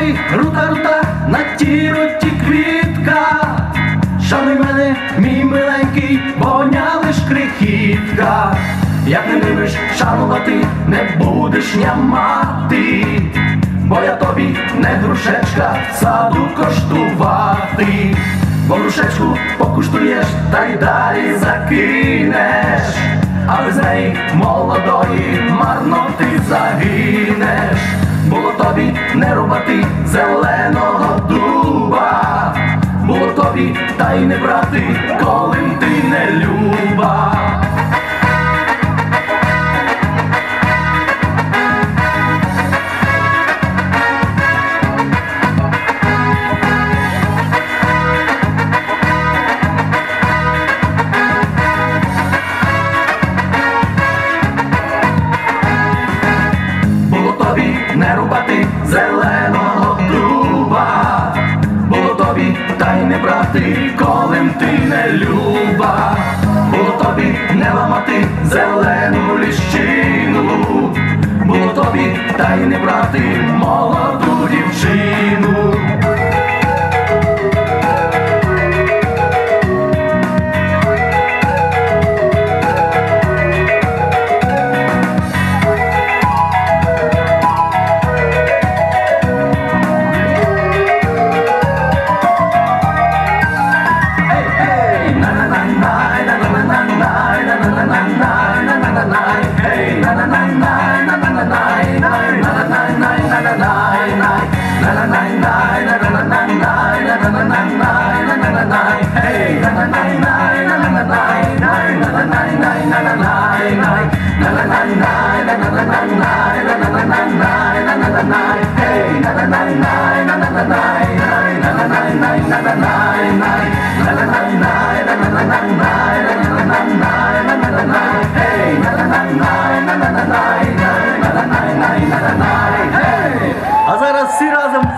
Ой, рута рута на ті руті квітка, Шануй мене, мій миленький, бо лиш крихітка, як не любиш шанувати, не будеш нямати, бо я тобі не грушечка саду коштувати, бо грушечку покуштуєш, та й далі закинеш, а без неї молодої марноти не рубати зеленого дуба, було тобі та й не брати, коли зеленого дуба, було тобі та й не брати, коли ти не люба, було тобі не ламати зелену ліщину, було тобі та й не брати молоду дівчину. А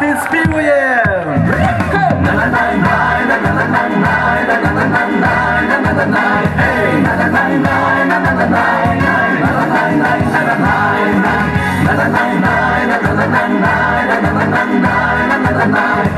Memphis P. Williams. Hey.